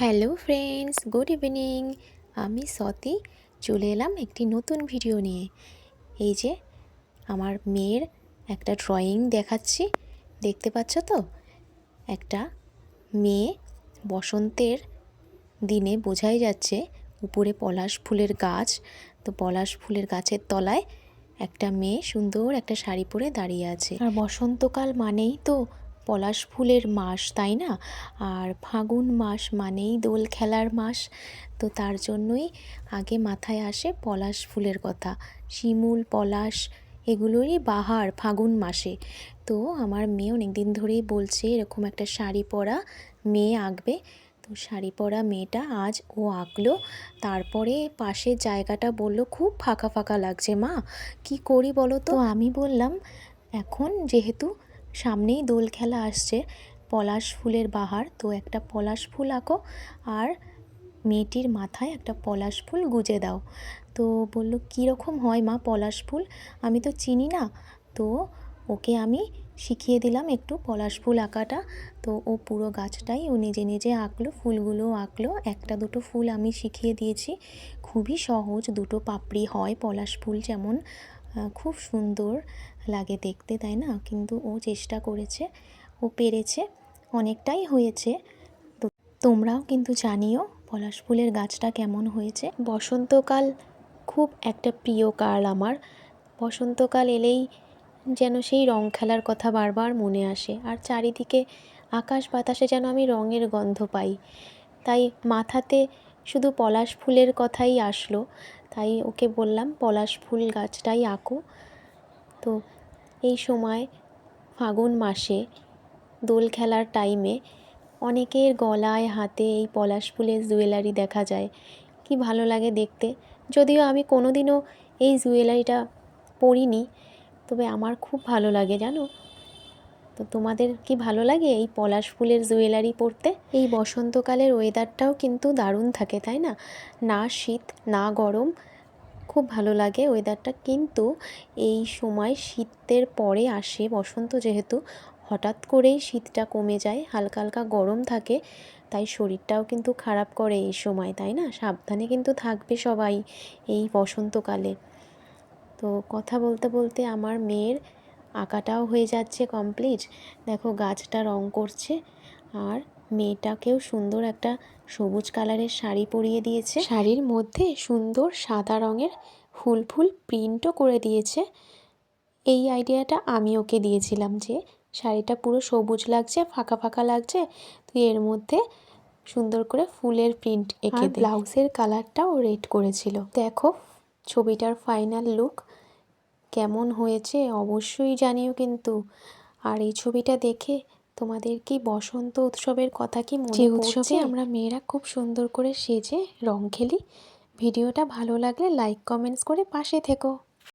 Hello friends, good evening. আমি সতি, চলে এলাম একটি নতুন ভিডিও নিয়ে। এই যে, আমার মেয়ের একটা ড্রয়িং দেখাচ্ছি। দেখতে পাচ্ছ তো? একটা মেয়ে বসন্তের দিনে বোঝাই যাচ্ছে উপরে পলাশ ফুলের গাছ। তো পলাশ ফুলের গাছের তলায় একটা মেয়ে সুন্দর একটা শাড়ি পরে দাঁড়িয়ে আছে। আর বসন্তকাল মানেই তো পলাশ ফুলের মাস, তাই না? আর ফাগুন মাস মানেই দোল খেলার মাস। তো তার জন্যই আগে মাথায় আসে পলাশ ফুলের কথা। শিমুল, পলাশ এগুলোরই বাহার ফাগুন মাসে। তো আমার মেয়ে অনেক দিন ধরেই বলছে এরকম একটা শাড়ি পরা মেয়ে আঁকবে। তো শাড়ি পরা মেয়েটা আজ ও আঁকলো। তারপরে পাশের জায়গাটা বলল, খুব ফাঁকা ফাঁকা লাগছে মা। কি করি বলো তো আমি বললাম, এখন যেহেতু সামনেই দোল খেলা আসছে। পলাশ ফুলের বাহার, তো একটা পলাশ ফুল আঁকো আর মেয়েটির মাথায় একটা পলাশ ফুল গুজে দাও। তো বলল, কীরকম হয় মা পলাশ ফুল? আমি তো চিনি না। তো ওকে আমি শিখিয়ে দিলাম একটু পলাশ ফুল আঁকাটা। তো ও পুরো গাছটাই ও নিজে নিজে আঁকলো, ফুলগুলো আঁকলো। একটা দুটো ফুল আমি শিখিয়ে দিয়েছি। খুবই সহজ, দুটো পাপড়ি হয় পলাশ ফুল যেমন খুব সুন্দর লাগে দেখতে, তাই না? কিন্তু ও চেষ্টা করেছে, ও পেরেছে, অনেকটাই হয়েছে। তো তোমরাও কিন্তু জানিও পলাশ ফুলের গাছটা কেমন হয়েছে। বসন্তকাল খুব একটা প্রিয় কাল আমার। বসন্তকাল এলেই যেন সেই রং খেলার কথা বারবার মনে আসে, আর চারিদিকে আকাশ বাতাসে যেন আমি রঙের গন্ধ পাই। তাই মাথাতে শুধু পলাশ ফুলের কথাই আসলো, তাই ওকে বললাম, পলাশ ফুল গাছটাই আঁকো। তো এই সময় ফাগুন মাসে দোল খেলার টাইমে অনেকের গলায়, হাতে এই পলাশ ফুলের জুয়েলারি দেখা যায়। কি ভালো লাগে দেখতে। যদিও আমি কোনো দিনও এই জুয়েলারিটা পরিনি, তবে আমার খুব ভালো লাগে, জানো? তো তোমাদের কি ভালো লাগে এই পলাশ ফুলের জুয়েলারি পরতে? এই বসন্তকালের ওয়েদারটাও কিন্তু দারুণ থাকে, তাই না? না শীত, না গরম, খুব ভালো লাগে ওয়েদারটা। কিন্তু এই সময় শীতের পরে আসে বসন্ত যেহেতু, হঠাৎ করেই শীতটা কমে যায়, হালকা হালকা গরম থাকে, তাই শরীরটাও কিন্তু খারাপ করে এই সময়, তাই না? সাবধানে কিন্তু থাকবে সবাই এই বসন্তকালে। তো কথা বলতে বলতে আমার মেয়ের আঁকাটাও হয়ে যাচ্ছে কমপ্লিট দেখো গাছটা রং করছে আর মেয়েটাকেও সুন্দর একটা সবুজ কালারের শাড়ি পরিয়ে দিয়েছে। শাড়ির মধ্যে সুন্দর সাদা রঙের ফুল ফুল প্রিন্টও করে দিয়েছে। এই আইডিয়াটা আমি ওকে দিয়েছিলাম যে শাড়িটা পুরো সবুজ লাগছে ফাঁকা ফাঁকা লাগছে তুই এর মধ্যে সুন্দর করে ফুলের প্রিন্ট এঁকে ব্লাউজের কালারটাও রেড করেছিল। দেখো ছবিটার ফাইনাল লুক কেমন হয়েছে অবশ্যই জানিও কিন্তু। আর এই ছবিটা দেখে তোমাদের কি বসন্ত উৎসবের কথা কি মনে যে উৎসবে আমরা মেয়েরা খুব সুন্দর করে সেজে রং খেলি। ভিডিওটা ভালো লাগলে লাইক কমেন্টস করে পাশে থেকো।